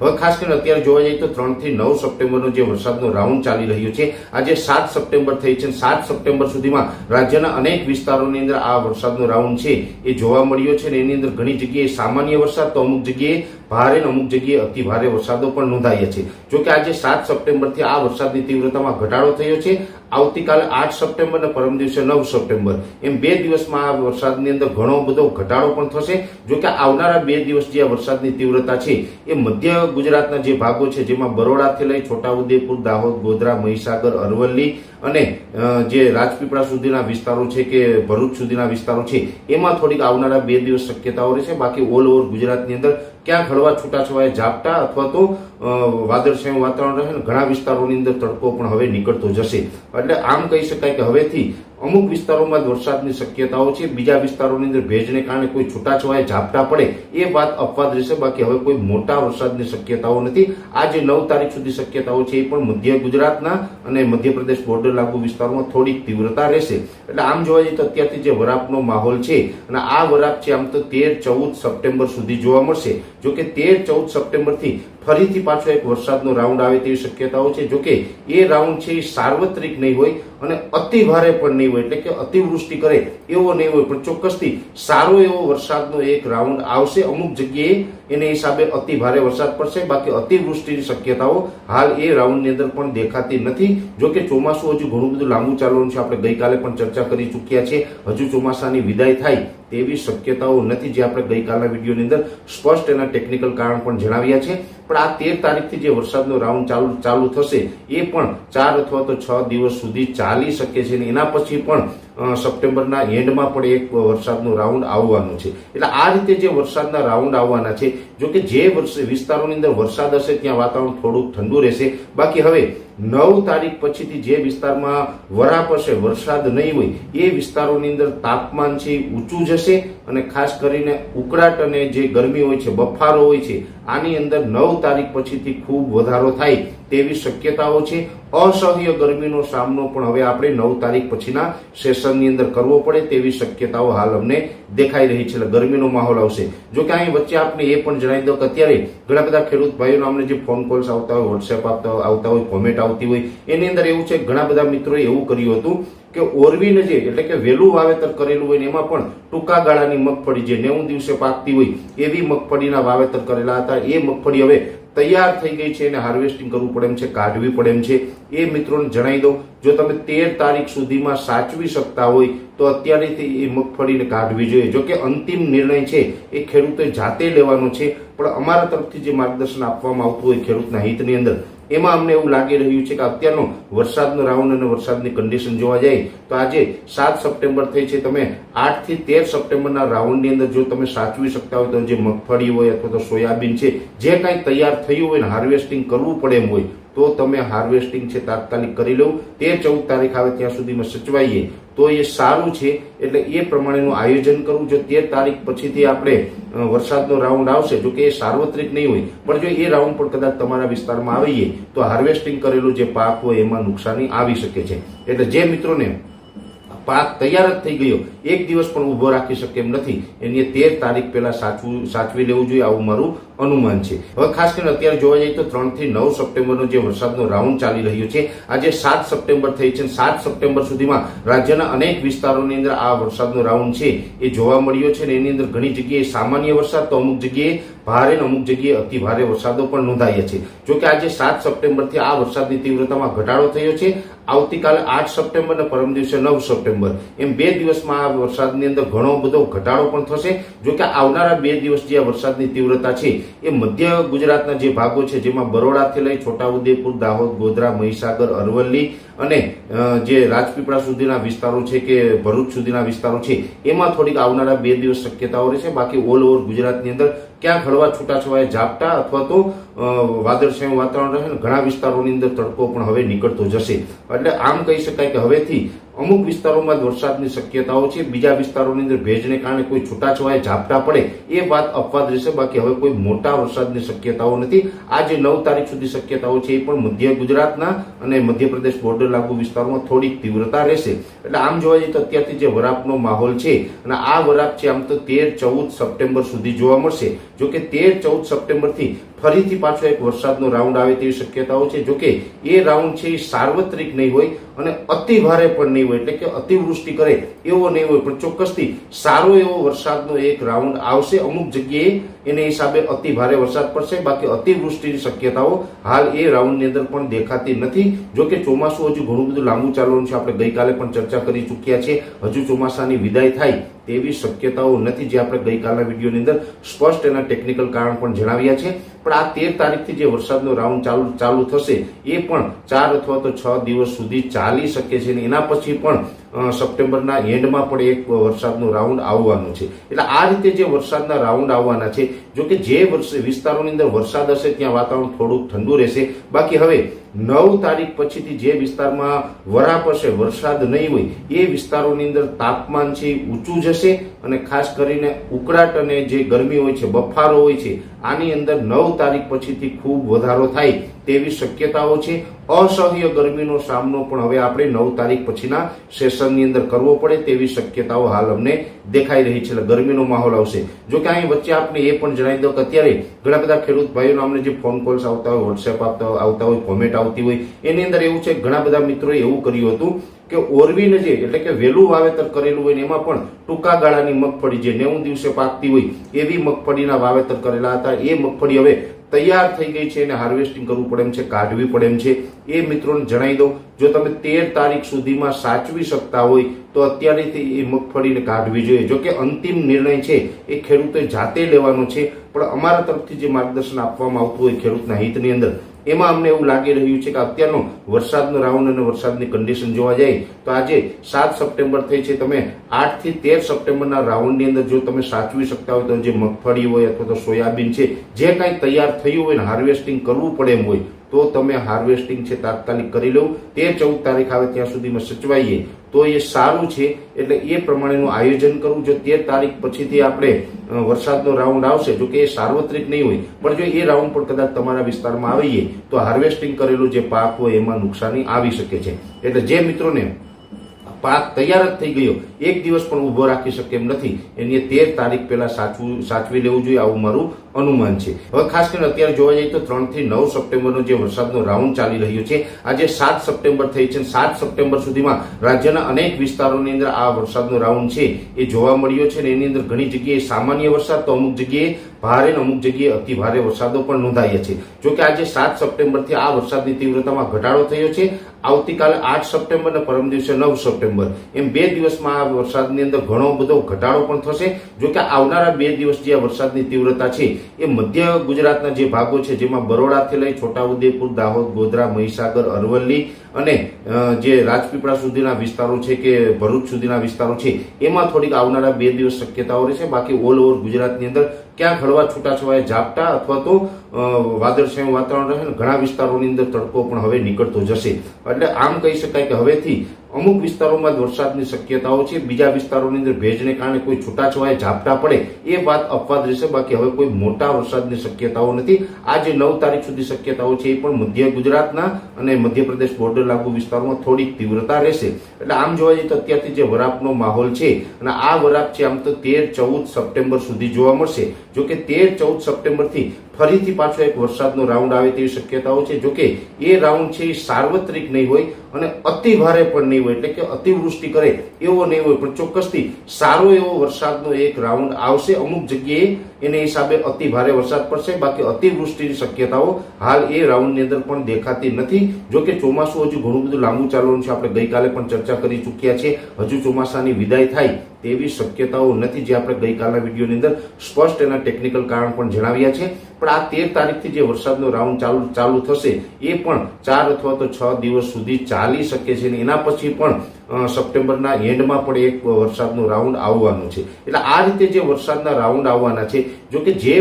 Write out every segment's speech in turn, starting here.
હવે ખાસ કરીને અત્યારે જોવા જઈએ તો ત્રણથી નવ સપ્ટેમ્બરનો જે વરસાદનો રાઉન્ડ ચાલી રહ્યો છે, આજે સાત સપ્ટેમ્બર થઈ છે સાત સપ્ટેમ્બર સુધીમાં રાજ્યના અનેક વિસ્તારોની અંદર આ વરસાદનો રાઉન્ડ છે એ જોવા મળ્યો છે અને એની અંદર ઘણી જગ્યાએ સામાન્ય વરસાદ તો અમુક જગ્યાએ ભારે અને અમુક જગ્યાએ અતિ ભારે વરસાદો પણ નોંધાયા છે. જોકે આજે સાત સપ્ટેમ્બરથી આ વરસાદની તીવ્રતામાં ઘટાડો થયો છે. આવતીકાલે આઠ સપ્ટેમ્બર અને પરમ દિવસે નવ સપ્ટેમ્બર. એમ બે દિવસમાં આ વરસાદની અંદર ઘણો બધો ઘટાડો પણ થશે. જોકે આવનારા બે દિવસ જે આ વરસાદની તીવ્રતા છે, એ મધ્ય ગુજરાતના જે ભાગો છે, જેમાં બરોડાથી લઈ છોટાઉદેપુર, દાહોદ, ગોધરા, મહીસાગર, અરવલ્લી અને જે રાજપીપળા સુધીના વિસ્તારો છે કે ભરૂચ સુધીના વિસ્તારો છે, એમાં થોડીક આવનારા બે દિવસ શક્યતાઓ રહેશે. બાકી ઓલ ઓવર ગુજરાતની અંદર ક્યાંક હળવા છૂટાછવાયા ઝાપટા અથવા તો વાદળછાયું વાતાવરણ રહે ઘણા વિસ્તારોની અંદર તડકો પણ હવે નીકળતો જશે. એટલે આમ કહી શકાય કે હવેથી અમુક વિસ્તારોમાં વરસાદની શક્યતાઓ છે, બીજા વિસ્તારોની અંદર ભેજને કારણે કોઈ છૂટાછવાયા ઝાપટા પડે, એ વાત અપવાદ રહેશે. બાકી હવે કોઈ મોટા વરસાદની શક્યતાઓ નથી. આજે નવ તારીખ સુધી શક્યતાઓ છે એ પણ મધ્ય ગુજરાતના અને મધ્યપ્રદેશ બોર્ડર લાગુ વિસ્તારોમાં થોડીક તીવ્રતા રહેશે. એટલે આમ જોવા જઈએ તો અત્યારથી જે વરાપનો માહોલ છે, અને આ વરાપ છે આમ તો તેર ચૌદ સપ્ટેમ્બર સુધી જોવા મળશે. જો કે તેર ચૌદ સપ્ટેમ્બરથી ફરીથી પાછો એક વરસાદનો રાઉન્ડ આવે તેવી શક્યતાઓ છે. જોકે એ રાઉન્ડ છે એ સાર્વત્રિક નહીં હોય અને અતિ ભારે પણ નહીં હોય, એટલે કે અતિવૃષ્ટિ કરે એવો નહીં હોય. પણ ચોક્કસથી સારો એવો વરસાદનો એક રાઉન્ડ આવશે. અમુક જગ્યાએ એને હિસાબે અતિ ભારે વરસાદ પડશે. બાકી અતિવૃષ્ટિની શક્યતાઓ હાલ એ રાઉન્ડની અંદર પણ દેખાતી નથી. જોકે ચોમાસું હજુ ઘણું બધું લાંબુ ચાલવાનું છે. આપણે ગઈકાલે પણ ચર્ચા કરી ચૂક્યા છે. હજુ ચોમાસાની વિદાય થાય તેવી શક્યતાઓ નથી જે આપણે ગઈકાલના વિડીયોની અંદર સ્પષ્ટ એના ટેકનિકલ કારણ પણ જણાવ્યા છે. પણ આ તેર તારીખથી જે વરસાદનો રાઉન્ડ ચાલુ ચાલુ થશે, એ પણ ચાર અથવા તો છ દિવસ સુધી ચાલી શકે છે અને એના પછી પણ સપ્ટેમ્બરના એન્ડમાં પણ એક વરસાદનો રાઉન્ડ આવવાનો છે. એટલે આ રીતે જે વરસાદના રાઉન્ડ આવવાના છે જો કે જે વિસ્તારોની અંદર વરસાદ હશે, ત્યાં વાતાવરણ થોડુંક ઠંડુ રહેશે. બાકી હવે નવ તારીખ પછીથી જે વિસ્તારમાં વરાપ હશે વરસાદ નહીં હોય, એ વિસ્તારોની અંદર તાપમાન છે ઊંચું જશે અને ખાસ કરીને ઉકળાટ અને જે ગરમી હોય છે, બફારો હોય છે, આની અંદર નવ તારીખ પછીથી ખૂબ વધારો થાય. તેવી શક્યતાઓ છે. અસહ્ય ગરમીનો સામનો પણ હવે આપણે નવ તારીખ પછીના સેશનની અંદર કરવો પડે તેવી શક્યતાઓ હાલ અમને દેખાઈ રહી છે એટલે ગરમીનો માહોલ આવશે. જો કે અહીં વચ્ચે આપને એ પણ જણાવી દઉં કે અત્યારે ઘણા બધા ખેડૂત ભાઈઓના અમને જે ફોન કોલ્સ આવતા હોય વોટ્સએપ આવતા આવતા હોય કોમેન્ટ આવતી હોય, એની અંદર એવું છે ઘણા બધા મિત્રોએ એવું કર્યું હતું કે ઓરવીને જે એટલે કે વહેલું વાવેતર કરેલું હોય ને એમાં પણ ટૂંકા ગાળાની મગફળી જે નેવું દિવસે પાકતી હોય એવી મગફળીના વાવેતર કરેલા હતા. એ મગફળી હવે તૈયાર થઈ ગઈ છે એને હાર્વેસ્ટિંગ કરવું પડે એમ છે, કાઢવી પડે એમ છે, એ મિત્રોને જણાવી દો જો તમે તેર તારીખ સુધીમાં સાચવી શકતા હોય, તો અત્યારેથી એ મગફળીને કાઢવી જોઈએ. જો કે અંતિમ નિર્ણય છે, એ ખેડૂતે જાતે લેવાનો છે, પણ અમારા તરફથી જે માર્ગદર્શન આપવામાં આવતું હોય ખેડૂતના હિતની અંદર એમાં અમને એવું લાગી રહ્યું છે કે અત્યારનો વરસાદનો રાઉન્ડ અને વરસાદની કન્ડિશન જોવા જાય તો આજે સાત સપ્ટેમ્બર થઈ છે. તમે આઠથી તેર સપ્ટેમ્બરના રાઉન્ડની અંદર જો તમે સાચવી શકતા હોય તો જે મગફળી હોય અથવા તો સોયાબીન છે, જે કાંઈ તૈયાર થયું હોય ને હાર્વેસ્ટિંગ કરવું પડે એમ હોય તો તમે હાર્વેસ્ટિંગ છે તાત્કાલિક કરી લો. તે ચૌદ તારીખ આવે ત્યાં સુધીમાં સચવાઈએ. તો એ સારું છે. એટલે એ પ્રમાણેનું આયોજન કરવું જો તેર તારીખ પછીથી આપણે વરસાદનો રાઉન્ડ આવશે, જો કે એ સાર્વત્રિક નહીં હોય. પણ જો એ રાઉન્ડ પણ કદાચ તમારા વિસ્તારમાં આવીએ, તો હાર્વેસ્ટિંગ કરેલું જે પાક હોય એમાં નુકસાની આવી શકે છે. એટલે જે મિત્રોને પાક તૈયાર જ થઈ ગયો. એક દિવસ પણ ઊભો રાખી શકે એમ નથી. એની તેર તારીખ પહેલા સાચવું, સાચવી લેવું જોઈએ આવું મારું અનુમાન છે. હવે ખાસ કરીને અત્યારે જોવા જઈએ તો ત્રણથી નવ સપ્ટેમ્બરનો જે વરસાદનો રાઉન્ડ ચાલી રહ્યો છે, આજે સાત સપ્ટેમ્બર થઈ છે સાત સપ્ટેમ્બર સુધીમાં રાજ્યના અનેક વિસ્તારોની અંદર આ વરસાદનો રાઉન્ડ છે એ જોવા મળ્યો છે અને એની અંદર ઘણી જગ્યાએ સામાન્ય વરસાદ તો અમુક જગ્યાએ ભારે ને અમુક જગ્યાએ અતિ ભારે વરસાદો પણ નોંધાયા છે. જોકે આજે સાત સપ્ટેમ્બરથી આ વરસાદની તીવ્રતામાં ઘટાડો થયો છે. આવતીકાલે આઠ સપ્ટેમ્બર અને પરમ દિવસે નવ સપ્ટેમ્બર. એમ બે દિવસમાં આ વરસાદની અંદર ઘણો બધો ઘટાડો પણ થશે. જો કે આવનારા બે દિવસ જે આ વરસાદની તીવ્રતા છે, એ મધ્ય ગુજરાતના જે ભાગો છે, જેમાં બરોડાથી લઈ છોટાઉદેપુર, દાહોદ, ગોધરા, મહીસાગર, અરવલ્લી અને જે રાજપીપળા સુધીના વિસ્તારો છે કે ભરૂચ સુધીના વિસ્તારો છે, એમાં થોડીક આવનારા બે દિવસ શક્યતાઓ રહેશે. બાકી ઓલ ઓવર ગુજરાતની અંદર ક્યાંક હળવા છૂટાછવાયા ઝાપટા અથવા તો વાદળછાયું વાતાવરણ રહે ઘણા વિસ્તારોની અંદર તડકો પણ હવે નીકળતો જશે. એટલે આમ કહી શકાય કે હવેથી અમુક વિસ્તારોમાં વરસાદની શક્યતાઓ છે, બીજા વિસ્તારોની અંદર ભેજને કારણે કોઈ છૂટાછવાયા ઝાપટા પડે એ વાત અપવાદ રહેશે. બાકી હવે કોઈ મોટા વરસાદની શક્યતાઓ નથી. આ જે નવ તારીખ સુધી શક્યતાઓ છે એ પણ મધ્ય ગુજરાતના અને મધ્યપ્રદેશ બોર્ડર લાગુ વિસ્તારોમાં થોડીક તીવ્રતા રહેશે. એટલે આમ જોવા જઈએ તો અત્યારથી જે વરાપનો માહોલ છે અને આ વરાપ છે આમ તો તેર ચૌદ સપ્ટેમ્બર સુધી જોવા મળશે. જો કે તેર ચૌદ સપ્ટેમ્બરથી ફરીથી પાછો એક વરસાદનો રાઉન્ડ આવે તેવી શક્યતાઓ છે. જોકે એ રાઉન્ડ છે એ સાર્વત્રિક નહીં હોય અને અતિ ભારે પણ નહીં હોય એટલે કે અતિવૃષ્ટિ કરે એવો નહીં હોય. પણ ચોક્કસથી સારો એવો વરસાદનો એક રાઉન્ડ આવશે. અમુક જગ્યાએ એને હિસાબે અતિ ભારે વરસાદ પડશે. બાકી અતિવૃષ્ટિની શક્યતાઓ હાલ એ રાઉન્ડની અંદર પણ દેખાતી નથી. જો કે ચોમાસું હજુ ઘણું બધું લાંબુ ચાલવાનું છે. આપણે ગઈકાલે પણ ચર્ચા કરી ચૂક્યા છે. હજુ ચોમાસાની વિદાય થાય તેવી શક્યતાઓ નથી જે આપણે ગઈકાલના વિડીયોની અંદર સ્પષ્ટ એના ટેકનિકલ કારણ પણ જણાવ્યા છે. પણ આ તેર તારીખથી જે વરસાદનો રાઉન્ડ ચાલુ ચાલુ થશે એ પણ ચાર અથવા તો છ દિવસ સુધી ચાલી શકે છે. એના પછી પણ સપ્ટેમ્બરના એન્ડમાં પણ એક વરસાદનો રાઉન્ડ આવવાનો છે. એટલે આ રીતે જે વરસાદના રાઉન્ડ આવવાના છે જો કે જે વિસ્તારોની અંદર વરસાદ હશે, ત્યાં વાતાવરણ થોડુંક ઠંડુ રહેશે. બાકી હવે નવ તારીખ પછીથી જે વિસ્તારમાં વરાપ હશે, વરસાદ નહીં હોય, એ વિસ્તારોની અંદર તાપમાન છે ઊંચું જશે. અને ખાસ કરીને ઉકળાટ અને જે ગરમી હોય છે, બફારો હોય છે, આની અંદર નવ તારીખ પછીથી ખૂબ વધારો થાય તેવી શક્યતાઓ છે. અસહ્ય ગરમીનો સામનો પણ હવે આપણે નવ તારીખ પછીના સેશનની અંદર કરવો પડે તેવી શક્યતાઓ હાલ અમને દેખાઈ રહી છે. એટલે ગરમીનો માહોલ આવશે. જો કે અહીં વચ્ચે આપણે એ પણ જણાવી દઉં કે અત્યારે ઘણા બધા ખેડૂત ભાઈઓનો અમને જે ફોન કોલ્સ આવતા હોય, વોટ્સએપ આવતા આવતા હોય, કોમેન્ટ આવતી હોય, એની અંદર એવું છે ઘણા બધા મિત્રોએ એવું કર્યું હતું કે ઓરવીને જે, એટલે કે વહેલું વાવેતર કરેલું હોય ને એમાં પણ ટૂંકા ગાળાની મગફળી જે નેવું દિવસે પાકતી હોય, એવી મગફળીના વાવેતર કરેલા હતા. એ મગફળી હવે તૈયાર થઈ ગઈ છે અને હાર્વેસ્ટિંગ કરવું પડે એમ છે, કાઢવી પડે એમ છે. એ મિત્રોને જણાવી દો જો તમે તેર તારીખ સુધીમાં સાચવી શકતા હોય, તો અત્યારેથી એ મગફળીને કાઢવી જોઈએ. જો કે અંતિમ નિર્ણય છે, એ ખેડૂતોએ જાતે લેવાનો છે, પણ અમારા તરફથી જે માર્ગદર્શન આપવામાં આવતું હોય ખેડૂતના હિતની અંદર એમાં અમને એવું લાગી રહ્યું છે કે અત્યારનો વરસાદનો રાઉન્ડ અને વરસાદની કન્ડિશન જોવા જાય તો આજે સાત સપ્ટેમ્બર થઈ છે. તમે આઠથી તેર સપ્ટેમ્બરના રાઉન્ડની અંદર જો તમે સાચવી શકતા હોય તો જે મગફળી હોય અથવા તો સોયાબીન છે, જે કાંઈ તૈયાર થયું હોય ને હાર્વેસ્ટિંગ કરવું પડે એમ હોય, તો તમે હાર્વેસ્ટિંગ છે તાત્કાલિક કરી લો. તે ચૌદ તારીખ આવે ત્યાં સુધીમાં સચવાઈએ. તો એ સારું છે, એટલે એ પ્રમાણેનું આયોજન કરવું. જો તેર તારીખ પછીથી આપણે વરસાદનો રાઉન્ડ આવશે, જો કે એ સાર્વત્રિક નહીં હોય, પણ જો એ રાઉન્ડ પણ કદાચ તમારા વિસ્તારમાં આવીએ, તો હાર્વેસ્ટિંગ કરેલું જે પાક હોય એમાં નુકસાની આવી શકે છે. એટલે જે મિત્રોને પાક તૈયાર જ થઈ ગયો. એક દિવસ પણ ઊભો રાખી શકે એમ નથી. એની તેર તારીખ પહેલા સાચવું, સાચવી લેવું જોઈએ આવું મારું અનુમાન છે. હવે ખાસ કરીને અત્યારે જોવા જઈએ તો ત્રણથી નવ સપ્ટેમ્બરનો જે વરસાદનો રાઉન્ડ ચાલી રહ્યો છે, આજે સાત સપ્ટેમ્બર થઈ છે સાત સપ્ટેમ્બર સુધીમાં રાજ્યના અનેક વિસ્તારોની અંદર આ વરસાદનો રાઉન્ડ છે એ જોવા મળ્યો છે અને એની અંદર ઘણી જગ્યાએ સામાન્ય વરસાદ તો અમુક જગ્યાએ ભારે અને અમુક જગ્યાએ અતિ ભારે વરસાદો પણ નોંધાયા છે. જોકે આજે સાત સપ્ટેમ્બરથી આ વરસાદની તીવ્રતામાં ઘટાડો થયો છે. આવતીકાલે આઠ સપ્ટેમ્બર અને પરમ દિવસે નવ સપ્ટેમ્બર. એમ બે દિવસમાં આ વરસાદની અંદર ઘણો બધો ઘટાડો પણ થશે. જો કે આવનારા બે દિવસ જે આ વરસાદની તીવ્રતા છે, એ મધ્ય ગુજરાતના જે ભાગો છે, જેમાં બરોડાથી લઈ છોટાઉદેપુર, દાહોદ, ગોધરા, મહીસાગર, અરવલ્લી અને જે રાજપીપળા સુધીના વિસ્તારો છે કે ભરૂચ સુધીના વિસ્તારો છે, એમાં થોડીક આવનારા બે દિવસ શક્યતાઓ રહેશે. બાકી ઓલ ઓવર ગુજરાતની અંદર ક્યાંક હળવા છૂટાછવાયા ઝાપટા અથવા તો વાદળછાયું વાતાવરણ રહે ઘણા વિસ્તારોની અંદર તડકો પણ હવે નીકળતો જશે. એટલે આમ કહી શકાય કે હવેથી અમુક વિસ્તારોમાં વરસાદની શક્યતાઓ છે, બીજા વિસ્તારોની અંદર ભેજને કારણે કોઈ છૂટાછવાયા ઝાપટા પડે, એ વાત અપવાદ રહેશે. બાકી હવે કોઈ મોટા વરસાદની શક્યતાઓ નથી. આજે નવ તારીખ સુધી શક્યતાઓ છે એ પણ મધ્ય ગુજરાતના અને મધ્યપ્રદેશ બોર્ડર લાગુ વિસ્તારોમાં થોડીક તીવ્રતા રહેશે. એટલે આમ જોવા જઈએ તો અત્યારથી જે વરાપનો માહોલ છે, અને આ વરાપ છે આમ તો તેર, ચૌદ સપ્ટેમ્બર સુધી જોવા મળશે. જો કે તેર ચૌદ સપ્ટેમ્બરથી ફરીથી પાછો એક વરસાદનો રાઉન્ડ આવે તેવી શક્યતાઓ છે. જોકે એ રાઉન્ડ છે એ સાર્વત્રિક નહીં હોય અને અતિ ભારે પણ નહીં હોય, એટલે કે અતિવૃષ્ટિ કરે એવો નહીં હોય. પણ ચોક્કસથી સારો એવો વરસાદનો એક રાઉન્ડ આવશે. અમુક જગ્યાએ એને હિસાબે અતિ ભારે વરસાદ પડશે. બાકી અતિવૃષ્ટિની શક્યતાઓ હાલ એ રાઉન્ડની અંદર પણ દેખાતી નથી. જો કે ચોમાસું હજુ ઘણું બધું લાંબુ ચાલવાનું છે. આપણે ગઈકાલે પણ ચર્ચા કરી ચૂક્યા છે. હજુ ચોમાસાની વિદાય થાય તેવી શક્યતાઓ નથી જે આપણે ગઈકાલના વિડીયોની અંદર સ્પષ્ટ એના ટેકનિકલ કારણ પણ જણાવ્યા છે. પણ આ તેર તારીખથી જે વરસાદનો રાઉન્ડ ચાલુ ચાલુ થશે એ પણ ચાર અથવા તો છ દિવસ સુધી ચાલી શકે છે. એના પછી પણ સપ્ટેમ્બરના એન્ડમાં પણ એક વરસાદનું રાઉન્ડ આવવાનું છે. એટલે આ રીતે જે વરસાદના રાઉન્ડ આવવાના છે, જો કે જે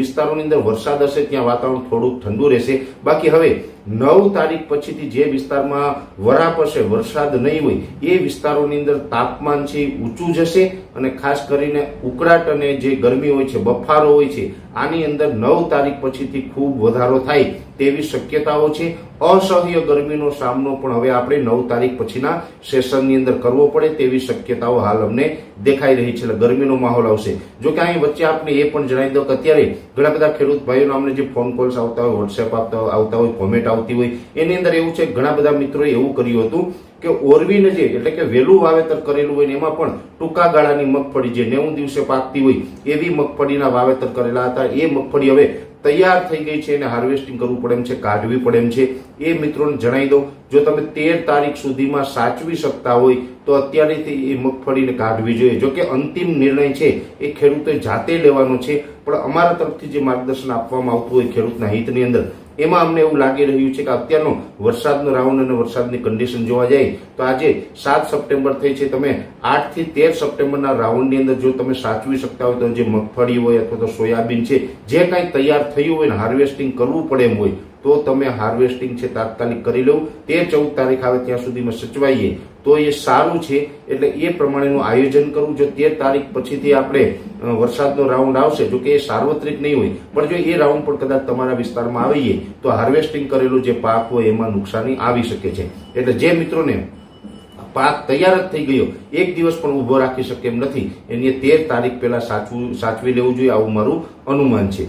વિસ્તારોની અંદર વરસાદ હશે, ત્યાં વાતાવરણ થોડુંક ઠંડુ રહેશે. બાકી હવે નવ તારીખ પછીથી જે વિસ્તારમાં વરાપ હશે, વરસાદ નહીં હોય, એ વિસ્તારોની અંદર તાપમાન છે ઊંચું જશે અને ખાસ કરીને ઉકળાટ અને જે ગરમી હોય છે, બફારો હોય છે, આની અંદર નવ તારીખ પછીથી ખૂબ વધારો થાય. તેવી શક્યતાઓ છે. અસહ્ય ગરમીનો સામનો પણ હવે આપણે નવ તારીખ પછીના સેશનની અંદર કરવો પડે તેવી શક્યતાઓ હાલ અમને દેખાઈ રહી છે. ગરમીનો માહોલ આવશે. જો કે અહીં વચ્ચે આપને એ પણ જણાવી દઉં કે અત્યારે ઘણા બધા ખેડૂત ભાઈઓના અમને જે ફોન કોલ્સ આવતા હોય વોટ્સએપ આવતા આવતા હોય કોમેન્ટ આવતી હોય, એની અંદર એવું છે ઘણા બધા મિત્રોએ એવું કર્યું હતું કે ઓરવીને જે એટલે કે વહેલું વાવેતર કરેલું હોય ને એમાં પણ ટૂંકા ગાળાની મગફળી જે નેવું દિવસે પાકતી હોય એવી મગફળીના વાવેતર કરેલા હતા. એ મગફળી હવે તૈયાર થઈ ગઈ છે અને હાર્વેસ્ટિંગ કરવું પડે એમ છે, કાઢવી પડે એમ છે, એ મિત્રોને જણાવી દો જો તમે તેર તારીખ સુધીમાં સાચવી શકતા હોય, તો અત્યારેથી એ મગફળીને કાઢવી જોઈએ. જો કે અંતિમ નિર્ણય છે, એ ખેડૂતે જાતે લેવાનો છે, પણ અમારા તરફથી જે માર્ગદર્શન આપવામાં આવતું હોય ખેડૂતના હિતની અંદર એમાં અમને એવું લાગી રહ્યું છે કે અત્યારનો વરસાદનો રાઉન્ડ અને વરસાદની કન્ડિશન જોવા જાય તો આજે સાત સપ્ટેમ્બર થઈ છે. તમે આઠથી તેર સપ્ટેમ્બરના રાઉન્ડની અંદર જો તમે સાચવી શકતા હોય તો જે મગફળી હોય અથવા તો સોયાબીન છે, જે કાંઈ તૈયાર થયું હોય ને હાર્વેસ્ટિંગ કરવું પડે એમ હોય તો તમે હાર્વેસ્ટિંગ છે તાત્કાલિક કરી લો. તે ચૌદ તારીખ આવે ત્યાં સુધીમાં સચવાઈએ. તો એ સારું છે, એટલે એ પ્રમાણેનું આયોજન કરવું જો તેર તારીખ પછીથી આપણે વરસાદનો રાઉન્ડ આવશે, જો કે એ સાર્વત્રિક નહીં હોય. પણ જો એ રાઉન્ડ પણ કદાચ તમારા વિસ્તારમાં આવીએ, તો હાર્વેસ્ટિંગ કરેલું જે પાક હોય એમાં નુકસાની આવી શકે છે. એટલે જે મિત્રોને પાક તૈયાર જ થઈ ગયો, એક દિવસ પણ ઊભો રાખી શકે એમ નથી. એની તેર તારીખ પહેલા સાચવું, સાચવી લેવું જોઈએ, આવું મારું અનુમાન છે.